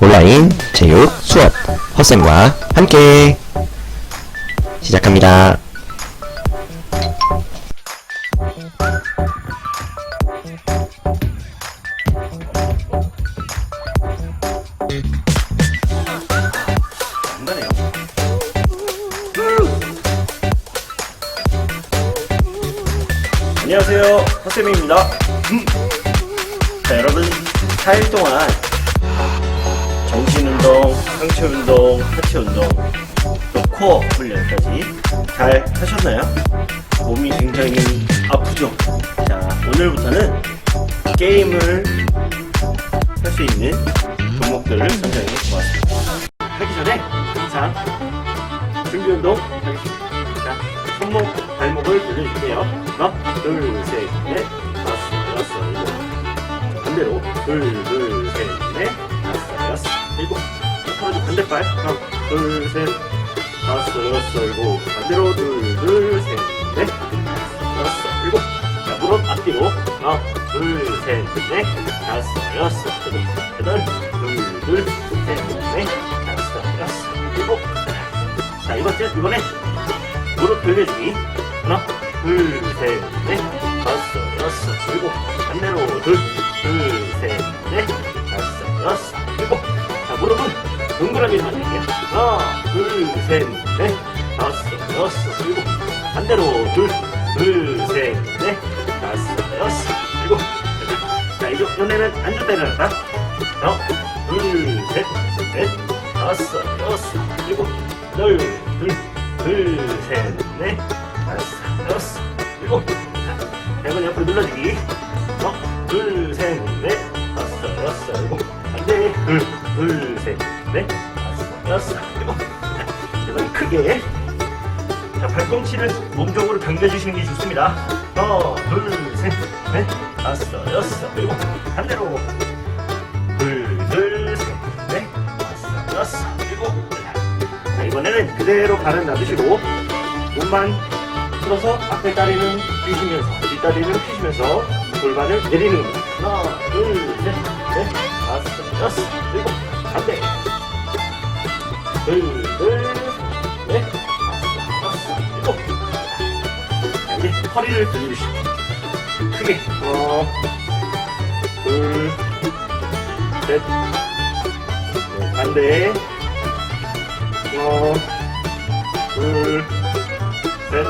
온라인 체육 수업 허쌤과 함께 시작합니다. 안녕하세요, 허쌤입니다. 자, 여러분, 4일 동안 정신운동, 상체운동, 하체운동, 또 코어 훈련까지 잘 하셨나요? 몸이 굉장히 아프죠? 자, 오늘부터는 게임을 할 수 있는 종목들을 선정해 보았습니다. 하기 전에 항상 준비 운동 하겠습니다. 자, 손목, 발목을 늘려주세요. 하나, 둘, 셋, 넷, 다섯, 여섯, 일곱. 자, 반대로 둘, 둘, 셋, 넷, 다섯, 일곱. 자, 털어줘 반대발. 하나, 둘, 셋, 다섯, 여섯, 일곱. 반대로 둘, 둘, 셋, 넷, 다섯, 일곱. 자, 무릎 앞뒤로. 하나, 둘, 셋, 넷, 다섯, 여섯, 일곱. 여덟, 둘, 둘, 셋, 넷, 다섯, 여섯, 일곱. 자, 이번째, 이번에 무릎 돌려주기. 하나, 둘, 셋, 넷, 다섯, 여섯, 일곱. 반대로 둘, 둘, 셋, 넷, 다섯, 여섯, 동그라미로 만들게요. 하나, 둘, 셋, 넷, 다섯, 여섯, 일곱. 반대로 둘, 둘, 셋, 넷, 다섯, 여섯, 일곱. 자, 이거 연애는 앉았다 일어났다. 하나, 둘, 셋, 넷, 다섯, 여섯, 일곱, 둘, 둘, 둘, 셋, 넷, 다섯, 여섯, 일곱. 자, 이번 옆으로 눌러주기. 좋습니다. 하나, 둘, 셋, 넷, 다섯, 여섯, 일곱. 반대로. 둘, 둘, 셋, 넷, 다섯, 여섯, 일곱. 자, 이번에는 그대로 발은 놔두시고, 몸만 풀어서 앞에 다리는 펴시면서, 뒷다리는 펴시면서, 골반을 내리는 겁니다. 하나, 둘, 셋, 넷, 다섯, 여섯, 일곱. 반대. 둘, 허리를 돌려주시고, 크게. 하나, 둘, 셋, 네, 반대. 하나, 둘, 셋.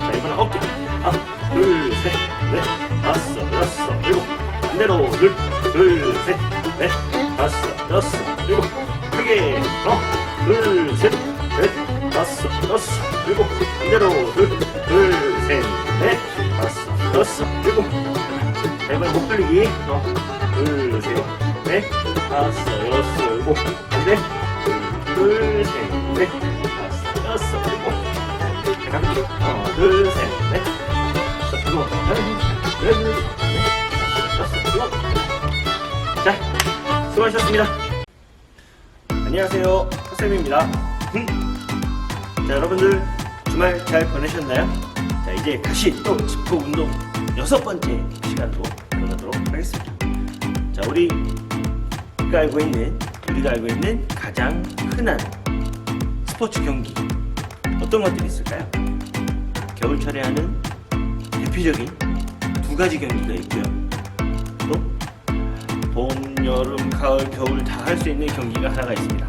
자, 이번엔 어깨. 하나, 둘, 셋, 넷, 다섯, 여섯, 일곱. 반대로 둘, 둘, 셋, 넷, 다섯, 여섯, 일곱. 크게. 하나, 둘, 셋, 넷, 다섯, 여섯, 일곱. 반대로 둘, 둘, 셋, 넷, 다섯, 여섯, 일곱. 자, 이번엔 목 돌리기. 하나, 둘, 셋, 넷, 다섯, 여섯, 일곱. 반대. 둘, 둘, 셋, 넷, 다섯, 여섯, 일곱. 자, 감기. 하나, 둘, 셋, 넷, 다섯, 일곱. 둘, 셋, 넷, 다섯, 일곱. 자, 수고하셨습니다. 안녕하세요. 허쌤입니다. 음. 자, 여러분들 주말 잘 보내셨나요? 자, 이제 다시 또 짚고 운동 여섯 번째 시간으로 들어가도록 하겠습니다. 자, 우리가 알고 있는 우리가 알고 있는 가장 흔한 스포츠 경기 어떤 것들이 있을까요? 겨울철에 하는 대표적인 두 가지 경기가 있고요. 또 봄, 여름, 가을, 겨울 다 할 수 있는 경기가 하나가 있습니다.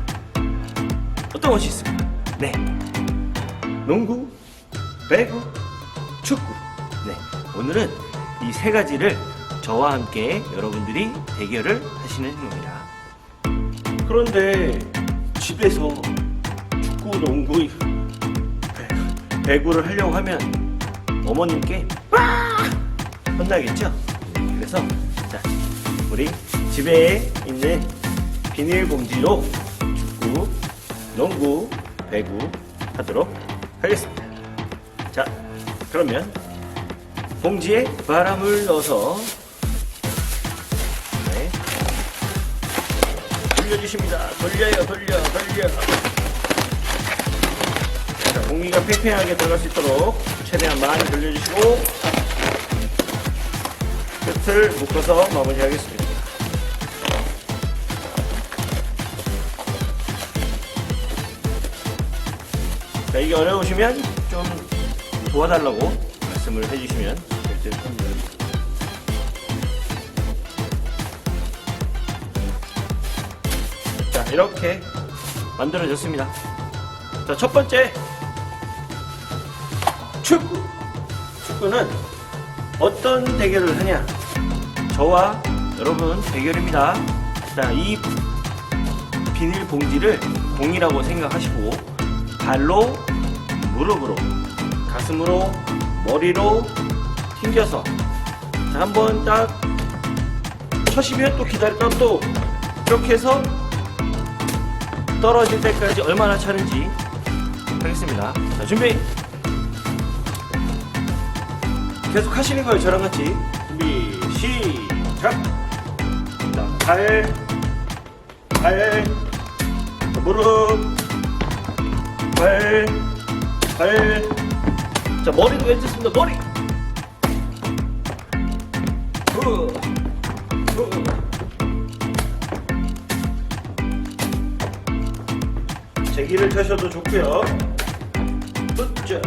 어떤 것이 있을까요? 네, 농구, 배구, 축구. 네, 오늘은 이 세 가지를 저와 함께 여러분들이 대결을 하시는 겁니다. 그런데 집에서 축구, 농구, 배- 배구를 하려고 하면 어머님께 와 혼나겠죠? 그래서 자, 우리 집에 있는 비닐봉지로 축구, 농구, 배구 하도록 하겠습니다. 자, 그러면 봉지에 바람을 넣어서 네. 돌려주십니다. 돌려요, 돌려, 돌려. 자, 공기가 팽팽하게 들어갈 수 있도록 최대한 많이 돌려주시고 끝을 묶어서 마무리하겠습니다. 자, 이게 어려우시면 좀 도와달라고 말씀을 해주시면 될 듯 합니다. 자, 이렇게 만들어졌습니다. 자, 첫 번째 축구. 축구는 어떤 대결을 하냐? 저와 여러분 대결입니다. 자, 이 비닐 봉지를 공이라고 생각하시고 발로, 무릎으로, 가슴으로, 머리로 튕겨서 자, 한번 딱 쳐시면 또 기다렸다 또 이렇게 해서 떨어질 때까지 얼마나 차는지 하겠습니다. 자, 준비. 계속 하시는 거예요, 저랑 같이. 준비, 시작. 자, 발, 발, 무릎, 발, 발. 자, 머리도 괜찮습니다, 머리. 후, 후. 제기를 펴셔도 좋고요. 으쌰,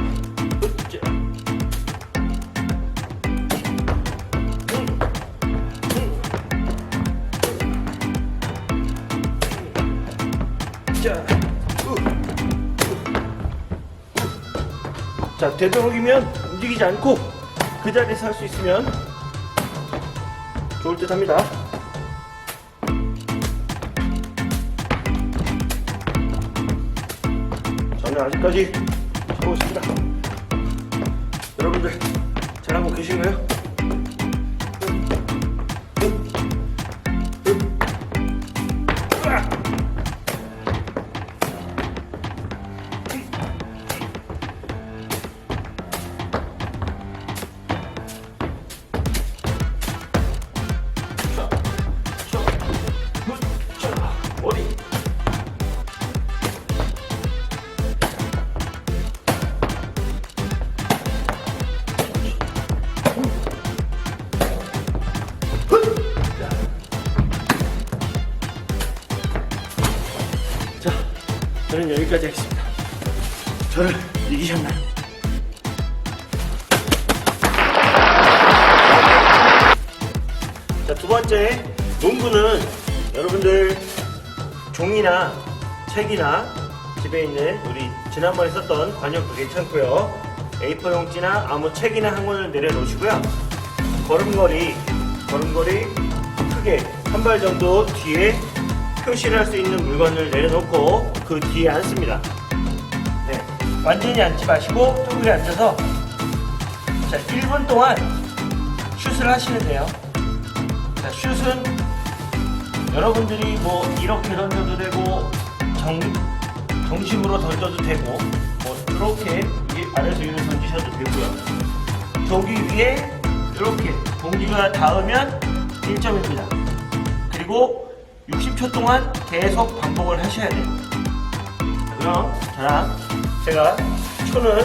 자, 되도록이면 움직이지 않고 그 자리에서 할 수 있으면 좋을 듯 합니다. 저는 아직까지 하고 있습니다. 여러분들 잘하고 계신가요? 여기까지 하겠습니다. 저를 이기셨나요? 자, 두 번째, 농구는 여러분들 종이나 책이나 집에 있는 우리 지난번에 썼던 관역도 괜찮고요. A4 용지나 아무 책이나 한 권을 내려놓으시고요. 걸음걸이, 걸음걸이 크게 한 발 정도 뒤에 표시를 할 수 있는 물건을 내려놓고 그 뒤에 앉습니다. 네, 완전히 앉지 마시고 둥그리 앉아서 자 1분 동안 슛을 하시면 돼요. 자 슛은 여러분들이 뭐 이렇게 던져도 되고 정, 정식으로 던져도 되고 뭐 이렇게 위에 아래서 위로 던지셔도 되고요. 저기 위에 이렇게 봉지가 닿으면 1점입니다. 그리고 60초 동안 계속 반복을 하셔야 돼요. 그럼 저랑 제가 초는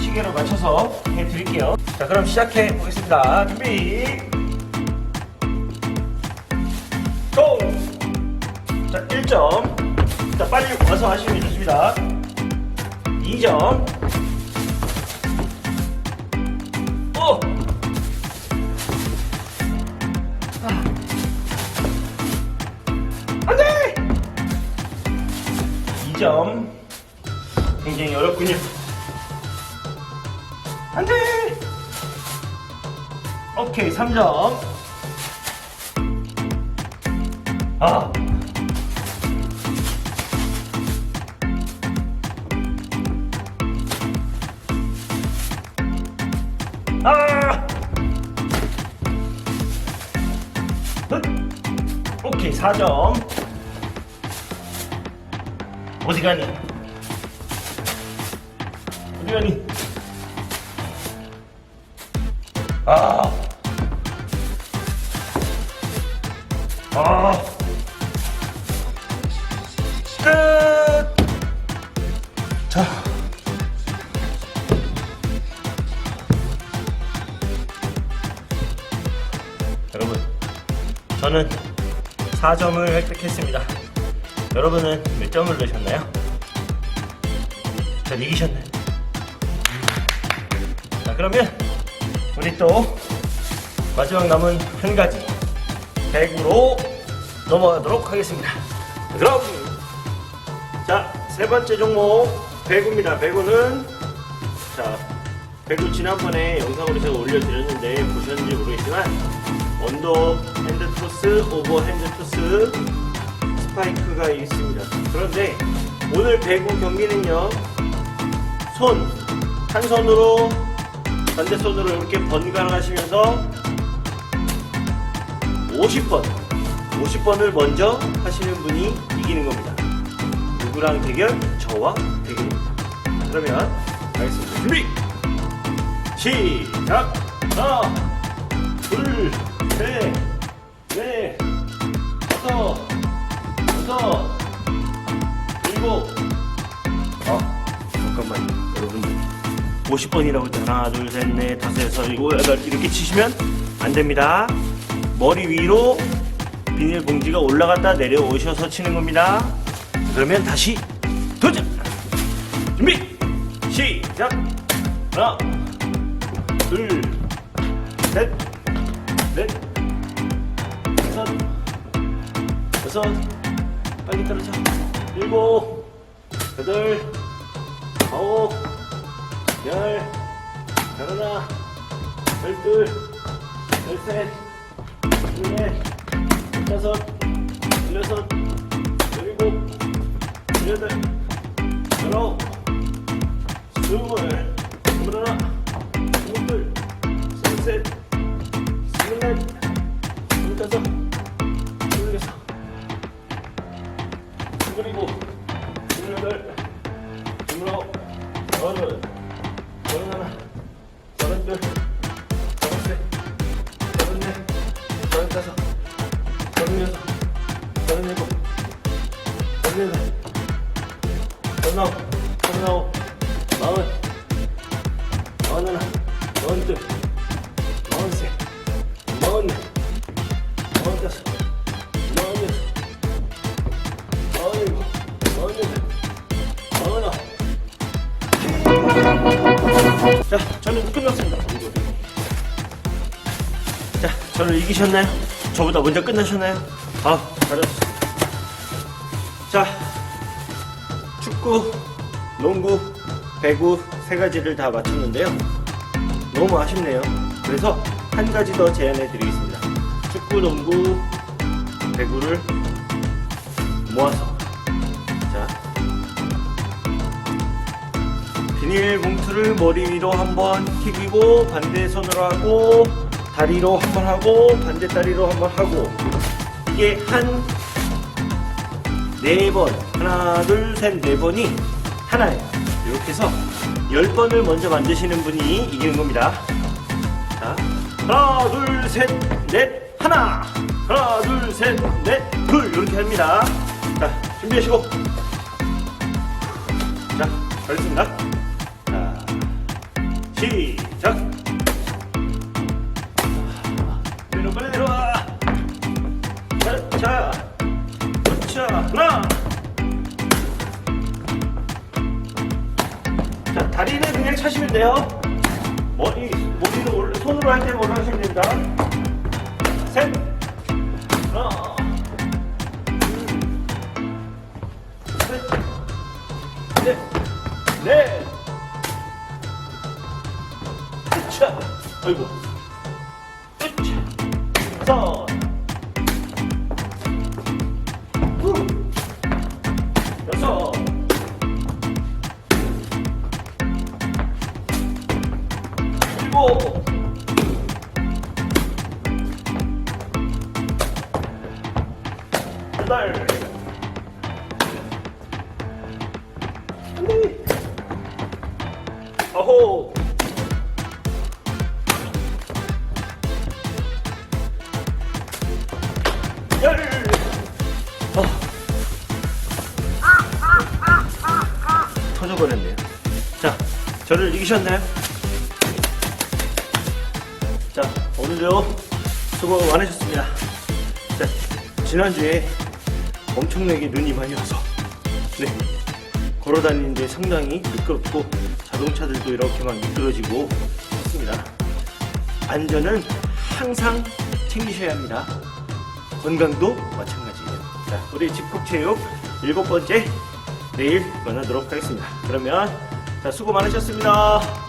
시계로 맞춰서 해드릴게요. 자, 그럼 시작해 보겠습니다. 준비. 고! 자, 1점. 자, 빨리 와서 하시면 좋습니다. 2점. 2점. 굉장히 어렵군요. 안 돼! 오케이, 3점. 아. 아! 헛! 오케이, 4점. 어디 가니? 어디 가니? 아. 아. 끝! 자. 여러분, 저는 4점을 획득했습니다. 여러분은 몇 점을 넣으셨나요? 전 이기셨네. 자, 그러면 우리 또 마지막 남은 한 가지 배구로 넘어가도록 하겠습니다. 그럼 자, 세 번째 종목 배구입니다. 배구는 자, 배구 지난번에 영상으로 제가 올려드렸는데 보셨는지 모르겠지만 언더 핸드 토스, 오버 핸드 토스, 스파이크가 있습니다. 그런데 오늘 배구 경기는요, 손, 한 손으로, 반대 손으로 이렇게 번갈아 가시면서 50번, 50번을 먼저 하시는 분이 이기는 겁니다. 누구랑 대결? 저와 대결입니다. 그러면 가겠습니다. 준비! 시작! 하나, 둘, 셋, 여섯, 일곱. 아, 잠깐만, 여러분들. 50번이라고 했잖아. 하나, 둘, 셋, 넷, 다섯, 여섯, 일곱, 여덟. 이렇게 치시면 안 됩니다. 머리 위로 비닐봉지가 올라갔다 내려오셔서 치는 겁니다. 그러면 다시 도전! 준비! 시작! 하나, 둘, 셋, 넷, 다섯, 여섯, 빨리 떨어져. 일곱, 여덟, 아홉, 열, 열하나, 열둘, 열셋, 열넷, 열다섯, 열여섯, 열일곱, 열여덟, 열아홉, 스물, 스물하나, 스물둘, 스물셋, 스물넷, 스물다섯, 서 자, 저는 끝났습니다. 자, 저를 이기셨나요? 저보다 먼저 끝나셨나요? 아, 잘했어. 자, 축구, 농구, 배구 세 가지를 다 마쳤는데요. 너무 아쉽네요. 그래서 한 가지 더 제안해 드리겠습니다. 축구, 농구, 배구를 모아서 비닐 봉투를 머리 위로 한번 튀기고 반대 손으로 하고 다리로 한번 하고 반대 다리로 한번 하고. 이게 한 네 번 하나 둘 셋 네 번이 하나예요. 이렇게 해서 열 번을 먼저 만드시는 분이 이기는 겁니다. 자 하나 둘 셋 넷 하나! 하나 둘 셋 넷 둘 이렇게 합니다. 자 준비하시고. 자 가겠습니다. 자 시작 내려 빨리 내려와 자, 자, 자, 하나. 자, 다리는 그냥 차시면 돼요. 머리, 머리는 원래 손으로 할때 뭐라 하시면 됩니다. 셋, 하나, 둘, 셋, 넷, 넷. 자, 아이고. 으차, 서, 후, 여섯, 일곱, 여덟, 아홉, 이기셨나요? 자, 오늘도 수고 많으셨습니다. 자, 지난주에 엄청나게 눈이 많이 와서, 네, 걸어 다니는데 상당히 미끄럽고 자동차들도 이렇게 막 미끄러지고 했습니다. 안전은 항상 챙기셔야 합니다. 건강도 마찬가지예요. 자, 우리 집콕체육 일곱 번째 내일 만나도록 하겠습니다. 그러면 자 수고 많으셨습니다.